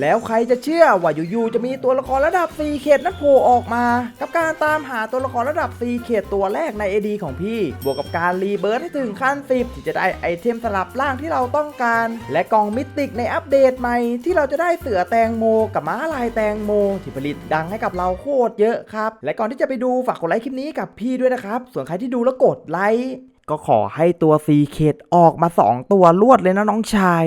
แล้วใครจะเชื่อว่าอยู่ๆจะมีตัวละครระดับ 4 เขตนั้นโผล่ออกมา กับการตามหาตัวละครระดับ 4 เขตตัวแรกใน AD ของพี่ บวกกับการรีเบิร์ตให้ถึงขั้น 10 ที่จะได้ไอเทมสลับร่างที่เราต้องการ และกล่องมิติกในอัปเดตใหม่ ที่เราจะได้เสือแตงโม กับม้าลายแตงโม ที่ผลิตดังให้กับเราโคตรเยอะครับ และก่อนที่จะไปดูฝากกดไลค์คลิปนี้กับพี่ด้วยนะครับ ส่วนใครที่ดูแล้วกดไลค์ก็ขอให้ตัว4เขตออกมา 2 ตัวลวดเลยนะน้องชาย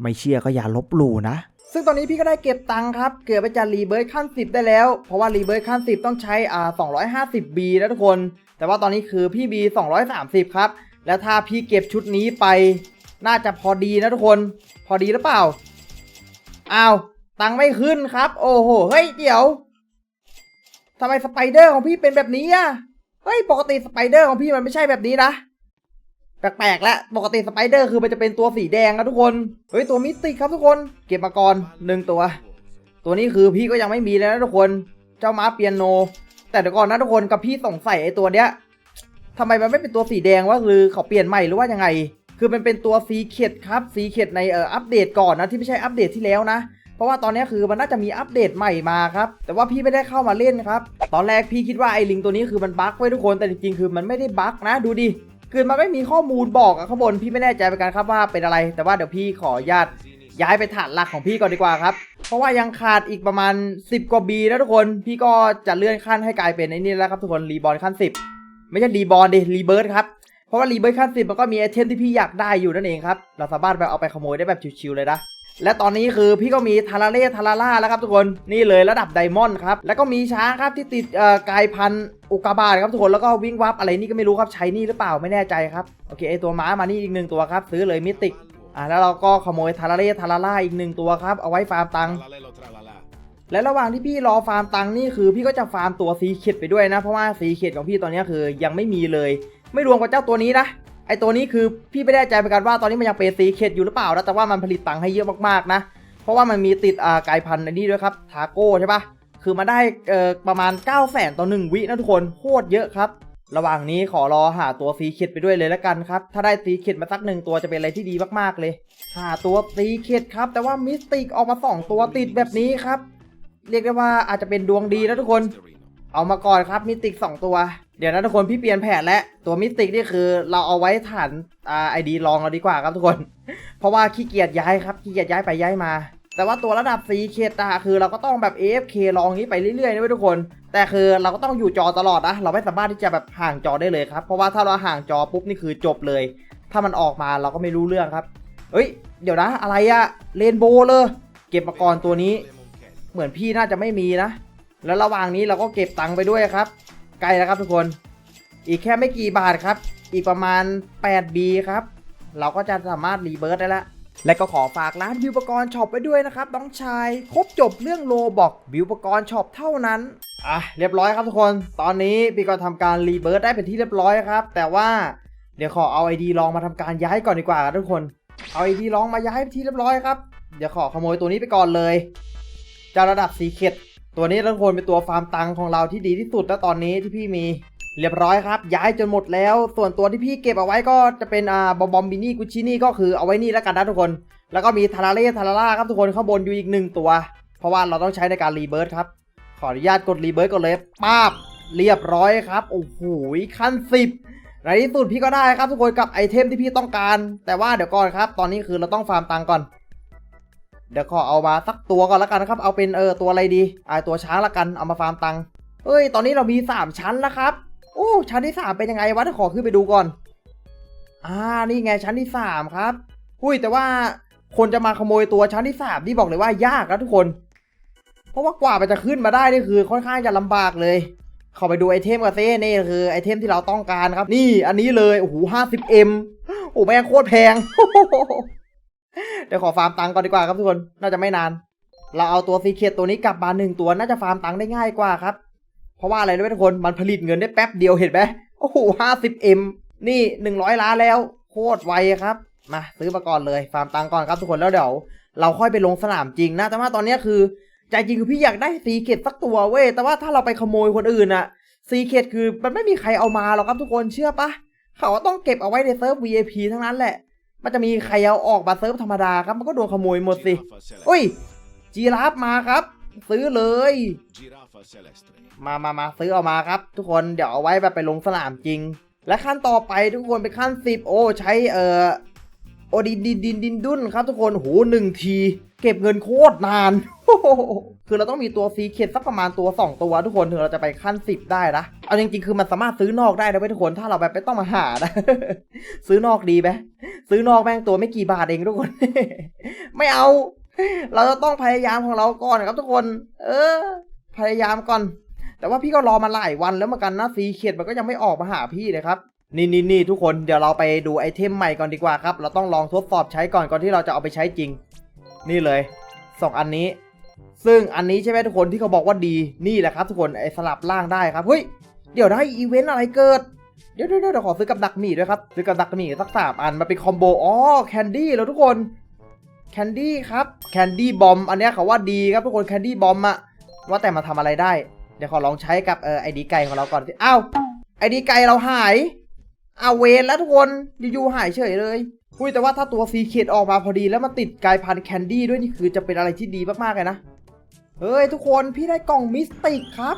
ไม่เชื่อก็อย่าลบหลู่นะ ซึ่งตอนนี้พี่ก็ได้เก็บตังค์ครับ เกือบไปจะรีเบิร์ดขั้น 10 ได้แล้ว เพราะว่ารีเบิร์ดขั้น 10 ต้องใช้อ่า250 B นะทุกคน แต่ว่าตอนนี้คือพี่ B 230 ครับ แล้วถ้าพี่เก็บชุดนี้ไป น่าจะพอดีนะทุกคน พอดีหรือเปล่า อ้าว ตังค์ไม่ขึ้นครับ โอ้โห เฮ้ย เดี๋ยวทำไมสไปเดอร์ของพี่เป็นแบบนี้อะเฮ้ย ปกติสไปเดอร์ของพี่มันไม่ใช่แบบนี้นะ แปลกๆแล้วปกติสไปเดอร์คือมันจะเป็นตัวสีแดงนะทุกคน เฮ้ยตัวมิสติกครับทุกคน เก็บมาก่อนหนึ่งตัว ตัวนี้คือพี่ก็ยังไม่มีเลยนะทุกคน เจ้าม้าเปียโน แต่เดี๋ยวก่อนนะทุกคนกับพี่สงสัยไอ้ตัวเนี้ยทำไมมันไม่เป็นตัวสีแดงวะหรือเขาเปลี่ยนใหม่หรือว่ายังไง คือมันเป็นตัวสีเข็ดครับสีเข็ดในเอ่ออัปเดตก่อนนะที่ไม่ใช่อัปเดตที่แล้วนะเพราะว่าตอนนี้คือมันน่าจะมีอัปเดตใหม่มาครับ แต่ว่าพี่ไม่ได้เข้ามาเล่นครับ ตอนแรกพี่คิดว่าไอ้ลิงตัวนี้คือมันบั๊กไว้ทุกคนแต่จริงๆคือมันไม่ได้บั๊กนะดูดิ คือมันไม่มีข้อมูลบอกอะข้างบนพี่ไม่แน่ใจเหมือนกันครับว่าเป็นอะไร แต่ว่าเดี๋ยวพี่ขออนุญาตย้ายไปฐานหลักของพี่ก่อนดีกว่าครับ เพราะว่ายังขาดอีกประมาณ 10 กว่าบีนะทุกคน พี่ก็จะเลื่อนขั้นให้กลายเป็นไอ้นี่แล้วครับทุกคนรีบอลขั้น 10 ไม่ใช่รีบอลดิรีเบิร์ดครับ เพราะว่ารีเบิร์ดขั้น 10 มันก็มีไอเทมที่พี่อยากได้อยู่นั่นเองครับ เราสามารถไปเอาไปขโมยได้แบบชิวๆเลยนะ และตอนนี้คือพี่ก็มีทาราเล่ทาราล่าแล้วครับทุกคนนี่เลยระดับไดมอนด์ครับแล้วก็มีช้างครับที่ติดเอ่อกายพันธุ์อุกกาบาตครับทุกคนแล้วก็วิ่งวับอะไรนี่ก็ไม่รู้ครับใช้นี่หรือเปล่าไม่แน่ใจครับโอเคไอตัวม้ามานี่อีกหนึ่งตัวครับซื้อเลยมิติกอ่าแล้วเราก็ขโมยทาราเล่ทาราล่าอีกหนึ่งตัวครับเอาไว้ฟาร์มตังค์และระหว่างที่พี่รอฟาร์มตังค์นี่คือพี่ก็จะฟาร์มตัวซีเค็ดไปด้วยนะเพราะว่าซีเค็ดของพี่ตอนนี้คือยังไม่มีเลย ไม่รวมกับเจ้าตัวนี้นะ ไอตัวนี้คือพี่ไม่แน่ใจเหมือนกันว่าตอนนี้มันยังเป็นซีเค็ดอยู่หรือเปล่านะแต่ว่ามันผลิตตังค์ให้เยอะมากๆนะ เพราะว่ามันมีติดอ่ากายพันธุ์ในนี้ด้วยครับทาโก้ใช่ปะคือมาได้เอ่อประมาณ 9 0 0 0 0 0ต่อ 1 วินะทุกคนโคตรเยอะครับ ระหว่างนี้ขอรอหาตัวซีเค็ดไปด้วยเลยแล้วกันครับ ถ้าได้ซีเค็ดมาสักหนึ่งตัวจะเป็นอะไรที่ดีมากๆเลย หาตัวซีเค็ดครับ แต่ว่ามิสติกออกมา 2 ตัวติดแบบนี้ครับ เรียกได้ว่าอาจจะเป็นดวงดีนะทุกคน เอามาก่อนครับมิสติก 2 ตัว เดี๋ยวนะทุกคนพี่เปลี่ยนแผนแล้วตัวมิสติกนี่คือ เราเอาไว้ฐานอ่าไอดีลองเราดีกว่าครับทุกคน เพราะว่าขี้เกียจย้ายครับขี้เกียจย้ายไปย้ายมา แต่ว่าตัวระดับซีเคตาคือเราก็ต้องแบบ AFK ลองนี้ไปเรื่อยๆนะทุกคน แต่คือเราก็ต้องอยู่จอตลอดนะเราไม่สามารถที่จะแบบห่างจอได้เลยครับเพราะว่าถ้าเราห่างจอปุ๊บนี่คือจบเลย ถ้ามันออกมาเราก็ไม่รู้เรื่องครับเอ้ยเดี๋ยวนะอะไรอะเรนโบว์เลยเก็บมาก่อนตัวนี้ เหมือนพี่น่าจะไม่มีนะ แล้วระหว่างนี้เราก็เก็บตังค์ไปด้วยครับ ใกล้แล้วครับทุกคน อีกแค่ไม่กี่บาทครับ อีกประมาณ 8B ครับ เราก็จะสามารถรีเบิร์ตได้แล้วและก็ขอฝากร้านบิวปกรณ์ช็อปไว้ด้วยนะครับน้องชาย ครบจบเรื่องโลบอกบิวปกรณ์ช็อปเท่านั้น อะ เรียบร้อยครับทุกคน ตอนนี้พี่ก็ทำการรีเบิร์ตได้เป็นที่เรียบร้อยครับ แต่ว่าเดี๋ยวขอเอาไอดีลองมาทำการย้ายก่อนดีกว่าครับทุกคน เอาไอดีลองมาย้ายเป็นที่เรียบร้อยครับ เดี๋ยวขอขโมยตัวนี้ไปก่อนเลยจ้าระดับสีเข็ด ตัวนี้ทุกคนเป็นตัวฟาร์มตังของเราที่ดีที่สุดแล้วตอนนี้ที่พี่มี เรียบร้อยครับ ย้ายจนหมดแล้ว ส่วนตัวที่พี่เก็บเอาไว้ก็จะเป็นอ่าบอมบอมบินี่กุชินี่ก็คือเอาไว้นี่แล้วกันนะทุกคน แล้วก็มีทาราเล่ทาราล่าครับทุกคนข้างบนอยู่อีกหนึ่งตัว เพราะว่าเราต้องใช้ในการรีเบิร์ตครับ ขออนุญาตกดรีเบิร์ตก่อนเลยป้าบเรียบร้อยครับโอ้โหขั้นสิบในที่สุดพี่ก็ได้ครับทุกคนกับไอเทมที่พี่ต้องการ แต่ว่าเดี๋ยวก่อนครับ ตอนนี้คือเราต้องฟาร์มตังค์ก่อน เดี๋ยวขอเอามาสักตัวก่อนแล้วกันนะครับ เอาเป็นเออตัวอะไรดีไอตัวช้างละกัน เอามาฟาร์มตังค์เอ้ย ตอนนี้เรามี 3 ชั้นแล้วครับ โอ้ ชั้นที่ 3 เป็นยังไงวะเดี๋ยวขอขึ้นไปดูก่อน อ่า นี่ไงชั้นที่ 3 ครับอุ้ย แต่ว่าคนจะมาขโมยตัวชั้นที่ 3 นี่บอกเลยว่ายากนะทุกคน เพราะว่ากว่ามันจะขึ้นมาได้นี่คือค่อนข้างจะลำบากเลย เข้าไปดูไอเทมกันซินี่คือไอเทมที่เราต้องการครับ นี่ อันนี้เลย โอ้โห 50M โอ้แม่งโคตรแพง เดี๋ยวขอฟาร์มตังก่อนดีกว่าครับทุกคน น่าจะไม่นาน เราเอาตัวซีเคตตัวนี้กลับมาหนึ่งตัวน่าจะฟาร์มตังได้ง่ายกว่าครับ เพราะว่าอะไรรู้ไหมทุกคน มันผลิตเงินได้แป๊บเดียวเห็นไหมโอ้โหห้าสิบเอ็มนี่หนึ่งร้อยล้านแล้ว โคตรไวครับ มาซื้อมาก่อนเลย ฟาร์มตังก่อนครับทุกคนแล้วเดี๋ยว เราค่อยไปลงสนามจริงนะ แต่ว่าตอนนี้คือใจจริงคือพี่อยากได้ซีเคตสักตัวเว้ย แต่ว่าถ้าเราไปขโมยคนอื่นอะซีเคตคือมันไม่มีใครเอามาหรอกครับทุกคนเชื่อปะเขาต้องเก็บเอาไว้ในเซิร์ฟ VIP ทั้งนั้นแหละ มันจะมีใครเอาออกมาเซิร์ฟธรรมดาครับ มันก็โดนขโมยหมดสิอุ้ย จีราฟมาครับ ซื้อเลย มามามาซื้อเอามาครับ ทุกคนเดี๋ยวเอาไว้แบบไปลงสนามจริง และขั้นต่อไปทุกคนเป็นขั้นสิบโอ้ใช้เอ่อโอดินดินดินดินดุนครับทุกคนโหหนึ่งที เก็บเงินโคตรนาน คือเราต้องมีตัวซีเคดสักประมาณตัว 2 ตัวทุกคนถึงเราจะไปขั้น 10 ได้นะ เอาจริงๆ คือมันสามารถซื้อนอกได้นะเว้ยทุกคน ถ้าเราแบบไม่ต้องมาหานะ ซื้อนอกดีไหมซื้อนอกแม่งตัวไม่กี่บาทเองทุกคน ไม่เอา เราจะต้องพยายามของเราก่อนครับทุกคน เออ พยายามก่อน แต่ว่าพี่ก็รอมาหลายวันแล้วเหมือนกันนะซีเคียดมันก็ยังไม่ออกมาหาพี่เลยครับนี่นี่นี่ทุกคนเดี๋ยวเราไปดูไอเทมใหม่ก่อนดีกว่าครับ เราต้องลองทดสอบใช้ก่อนก่อนที่เราจะเอาไปใช้จริง นี่เลยสองอันนี้ ซึ่งอันนี้ใช่ไหมทุกคนที่เขาบอกว่าดีนี่แหละครับทุกคนไอสลับล่างได้ครับเฮ้ยเดี๋ยวได้อีเวนต์อะไรเกิดเดี๋ยวเดี๋ยวเดี๋ยวขอซื้อกับดักหมี่ด้วยครับซื้อกับดักหมี่สักสามอันมาเป็นคอมโบอ๋อแคนดี้แล้วทุกคนแคนดี้ครับแคนดี้บอมอันนี้เขาว่าดีครับทุกคนแคนดี้บอมอะว่าแต่มาทำอะไรได้ เดี๋ยวขอลองใช้กับเออไอดีไก่ของเราก่อนสิอ้าวไอดีไก่เราหายอาเวนแล้วทุกคนอยู่ๆหายเฉยเลย คุยแต่ว่าถ้าตัวซีเคดออกมาพอดีแล้วมันติดกลายพันธุ์แคนดี้ด้วยนี่คือจะเป็นอะไรที่ดีมากๆเลยนะ เฮ้ยทุกคนพี่ได้กล่องมิสติกครับ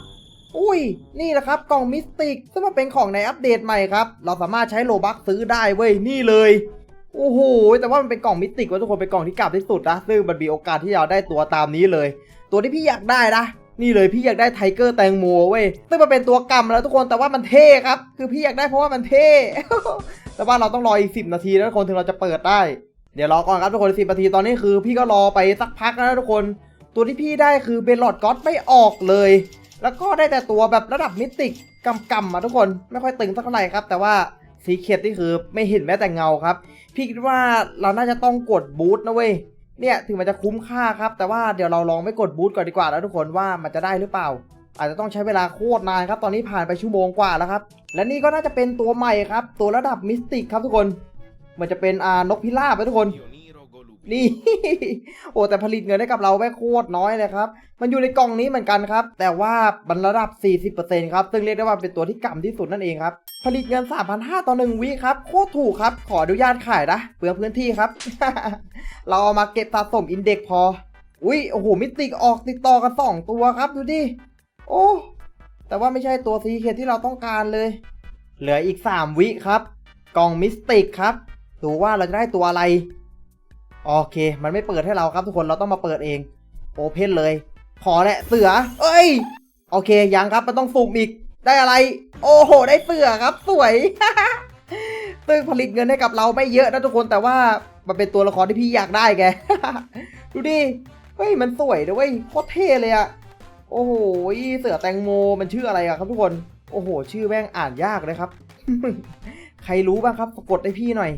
อุ้ย นี่แหละครับกล่องมิสติกซึ่งมันเป็นของในอัปเดตใหม่ครับ เราสามารถใช้โลบักซื้อได้เว้ยนี่เลย โอ้โหแต่ว่ามันเป็นกล่องมิสติกว่าทุกคนเป็นกล่องที่กลับที่สุดนะซึ่งมันมีโอกาสที่จะได้ตัวตามนี้เลย ตัวที่พี่อยากได้นะนี่เลยพี่อยากได้ไทเกอร์แตงโมเว้ยซึ่งมันเป็นตัวกำแล้วทุกคนแต่ว่ามันเท่ครับ คือพี่อยากได้เพราะว่ามันเท่ แต่ว่าเราต้องรออีกสิบนาทีนะทุกคนถึงเราจะเปิดได้ เดี๋ยวรอก่อนครับทุกคนสิบนาทีตอนนี้คือ พี่ก็รอไปสักพักแล้วนะทุกคน ตัวที่พี่ได้คือเบลลอดก็อตไม่ออกเลย แล้วก็ได้แต่ตัวแบบระดับมิติกกำกำมาทุกคนไม่ค่อยตึงสักเท่าไหร่ครับ แต่ว่าสีเขียดนี่คือไม่เห็นแม้แต่เงาครับ พี่คิดว่าเราน่าจะต้องกดบูทนะเว้ยเนี่ยถึงมันจะคุ้มค่าครับ แต่ว่าเดี๋ยวเราลองไม่กดบูทก่อนดีกว่าแล้วทุกคนว่ามันจะได้หรือเปล่า อาจจะต้องใช้เวลาโคตรนานครับ ตอนนี้ผ่านไปชั่วโมงกว่าแล้วครับ และนี่ก็น่าจะเป็นตัวใหม่ครับ ตัวระดับมิสติกครับทุกคนเหมันจะเป็นอ่านกพิราบไปทุกคน นี่ โอ้แต่ผลิตเงินให้กับเราแม่โคตรน้อยเลยครับ มันอยู่ในกล่องนี้เหมือนกันครับ แต่ว่ามันระดับ 40%ครับ ซึ่งเรียกได้ว่าเป็นตัวที่ก่ำที่สุดนั่นเองครับ ผลิตเงิน 3,500ต่อ1วิครับ โคตรถูกครับ ขออนุญาตขายนะเปลืองพื้นที่ครับ เราเอามาเก็บสะสมอินเด็กพอ อุ้ยโอ้โหมิติกออกติดต่อกัน2ตัวครับดูดิ โอ้แต่ว่าไม่ใช่ตัวซีเคที่เราต้องการเลย เหลืออีก 3 วิครับ กล่องมิสติกครับ ดูว่าเราจะได้ตัวอะไร โอเค มันไม่เปิดให้เราครับทุกคนเราต้องมาเปิดเอง โอเพนเลย ขอแหละเสือ เอ้ย โอเคยังครับมันต้องสุ่มอีก ได้อะไร โอ้โห ได้เสือครับ สวย ซึ่งผลิตเงินให้กับเราไม่เยอะนะทุกคนแต่ว่ามันเป็นตัวละครที่พี่อยากได้แก ดูดิ เฮ้ยมันสวยด้วยโคตรเท่เลยอะ โอ้โหเสือแตงโมมันชื่ออะไรอะครับทุกคน โอ้โห ชื่อแม่งอ่านยากเลยครับ ใครรู้บ้างครับกดให้พี่หน่อย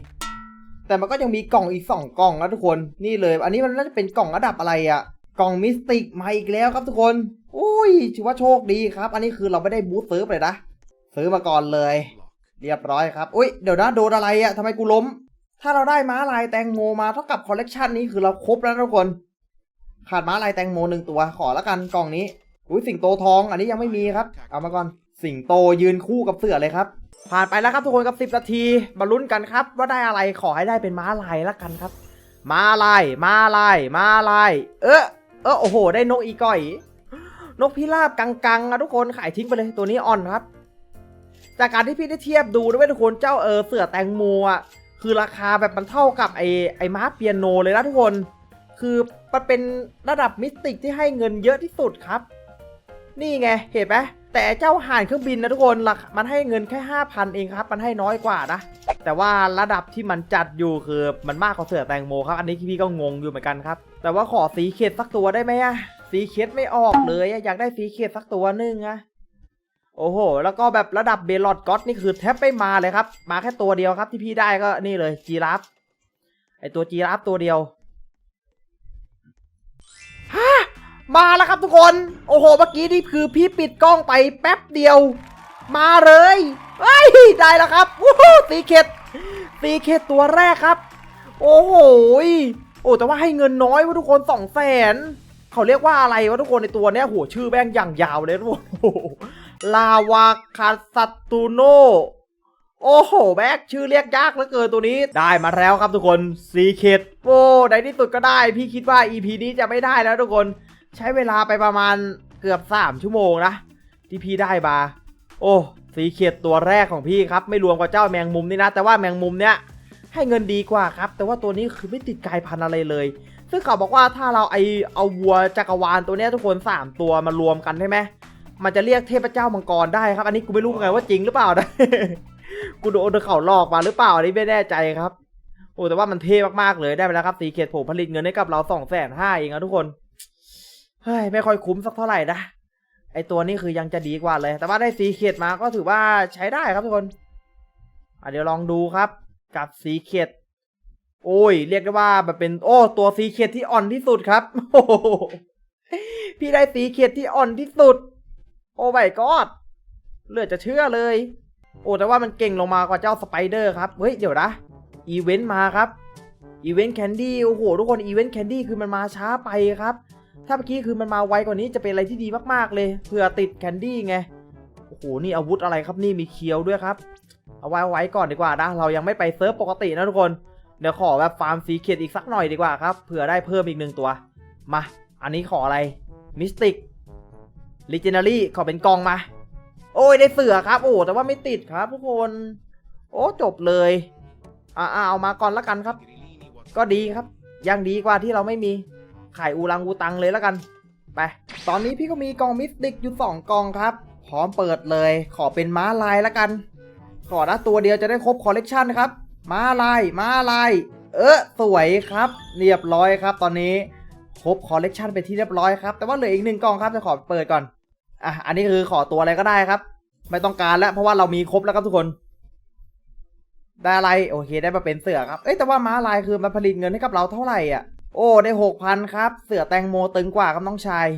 แต่มันก็ยังมีกล่องอีก2กล่องนะทุกคน นี่เลย อันนี้มันน่าจะเป็นกล่องระดับอะไรอะกล่องมิสติกมาอีกแล้วครับทุกคนอุ้ยถือว่าโชคดีครับ อันนี้คือเราไม่ได้บูสต์ซื้อเลยนะ ซื้อมาก่อนเลย เรียบร้อยครับ อุ้ยเดี๋ยวนะโดนอะไรอะทำไมกูล้ม ถ้าเราได้ม้าลายแตงโมมาเท่ากับคอลเลกชันนี้คือเราครบแล้วทุกคนขาดม้าลายแตงโมหนึ่งตัวขอละกันกล่องนี้ อุ้ยสิงโตทอง อันนี้ยังไม่มีครับ เอามาก่อน สิงโตยืนคู่กับเสือเลยครับ ผ่านไปแล้วครับทุกคนกับ 10 นาที มาลุ้นกันครับ ว่าได้อะไรขอให้ได้เป็นม้าลายละกันครับ ม้าลาย ม้าลาย ม้าลาย เออเออโอ้โห ได้นกอีก่อย นกพิราบกังๆอะทุกคนขายทิ้งไปเลยตัวนี้อ่อนครับ จากการที่พี่ได้เทียบดูด้วยทุกคนเจ้าเออเสือแตงโมอะคือราคาแบบมันเท่ากับไอไอม้าเปียโนเลยนะทุกคน คือมันเป็นระดับมิสติกที่ให้เงินเยอะที่สุดครับ นี่ไง เห็นไหมแต่เจ้าห่านเครื่องบินนะทุกคนราคามันให้เงินแค่ 5,000 เองครับ มันให้น้อยกว่านะ แต่ว่าระดับที่มันจัดอยู่คือมันมากกว่าเสือแตงโมครับ อันนี้พี่ก็งงอยู่เหมือนกันครับ แต่ว่าขอสีเขตสักตัวได้ไหมอะสีเขตไม่ออกเลยอยากได้สีเขตสักตัวหนึงอะโอ้โห แล้วก็แบบระดับเบลอดก็อตนี่คือแทบไม่มาเลยครับ มาแค่ตัวเดียวครับที่พี่ได้ก็นี่เลยจีราฟไอตัวจีราฟตัวเดียว มาแล้วครับทุกคน โอ้โห เมื่อกี้นี่คือพี่ปิดกล้องไปแป๊บเดียว มาเลยเฮ้ย ได้แล้วครับวู้ฮู้ตีเคดตีเคดตัวแรกครับ โอ้โห โอ้แต่ว่าให้เงินน้อยวะทุกคนสองแสนเขาเรียกว่าอะไรวะทุกคนในตัวเนี้ยโหชื่อแม่งอย่างยาวเลยทุกคนลาวาคาสตูโนโอ้โห แบ็กชื่อเรียกยากเหลือเกินตัวนี้ ได้มาแล้วครับทุกคนซีเคดโอ้ในที่สุดก็ได้ พี่คิดว่า EP นี้จะไม่ได้แล้วทุกคน ใช้เวลาไปประมาณเกือบ 3 ชั่วโมงนะ ที่พี่ได้มา โอ้ซีเคดตัวแรกของพี่ครับ ไม่รวมกับเจ้าแมงมุมนี่นะ แต่ว่าแมงมุมเนี้ยให้เงินดีกว่าครับ แต่ว่าตัวนี้คือไม่ติดกายพันธุ์อะไรเลย ซึ่งเขาบอกว่าถ้าเราไอเอาวัวจักรวาลตัวเนี้ยทุกคน 3 ตัวมารวมกันใช่ไหมมันจะเรียกเทพเจ้ามังกรได้ครับ อันนี้กูไม่รู้ไงว่าจริงหรือเปล่านะกูโดนเขาหลอกมาหรือเปล่าอันนี้ไม่แน่ใจครับโอ้แต่ว่ามันเท่มากๆเลยได้ไปแล้วครับสีเขตผมผลิตเงินให้กับเราสองแสนห้าเองนะทุกคน เฮ้ยไม่ค่อยคุ้มสักเท่าไหร่นะไอตัวนี้คือยังจะดีกว่าเลย แต่ว่าได้สีเขตมาก็ถือว่าใช้ได้ครับทุกคนอะเดี๋ยวลองดูครับ กับสีเขตโอ้ย เรียกได้ว่าแบบเป็นโอ้ ตัวสีเขตที่อ่อนที่สุดครับโอ้พี่ได้สีเขตที่อ่อนที่สุด โอ้ไม่กอดเลือดจะเชื่อเลย โอ้แต่ว่ามันเก่งลงมากว่าเจ้าสไปเดอร์ครับเฮ้ยเดี๋ยวนะอีเวนต์มาครับอีเวนต์แคนดี้โอ้โหทุกคนอีเวนต์แคนดี้คือมันมาช้าไปครับ ถ้าเมื่อกี้คือมันมาไวกว่านี้จะเป็นอะไรที่ดีมากๆเลยเผื่อติดแคนดี้ไงโอ้โหนี่อาวุธอะไรครับนี่มีเคียวด้วยครับ เอาไว้ไว้ก่อนดีกว่านะเรายังไม่ไปเซิร์ฟปกตินะทุกคนเดี๋ยวขอแบบฟาร์มซีเคียดอีกสักหน่อยดีกว่าครับเผื่อได้เพิ่มอีกหนึ่งตัวมา อันนี้ขออะไรมิสติกลิเจนารี่ขอเป็นกองมา โอ้ยได้เสือครับ โอ้แต่ว่าไม่ติดครับ ทุกคน โอ้จบเลยอ่าเอามาก่อนละกันครับ ก็ดีครับยังดีกว่าที่เราไม่มี ขายอูรังอูตังเลยและกัน ไป ตอนนี้พี่ก็มีกองมิสติกอยู่สองกองครับ พร้อมเปิดเลย ขอเป็นม้าลายและกัน ขอนะตัวเดียวจะได้ครบคอลเลกชันครับ ม้าลาย ม้าลาย เออสวยครับ เรียบร้อยครับ ตอนนี้ครบคอลเลกชันไปนที่เรียบร้อยครับ แต่ว่าเหลืออีกหนึ่งกองครับจะขอเปิดก่อน อะ อันนี้คือขอตัวอะไรก็ได้ครับ ไม่ต้องการแล้วเพราะว่าเรามีครบแล้วครับทุกคนได้อะไรโอเคได้มาเป็นเสือครับ เอ้ยแต่ว่าม้าลายคือมันผลิตเงินให้กับเราเท่าไหร่อะ โอ้ ได้หกพันครับ เสือแตงโมตึงกว่าครับน้องชาย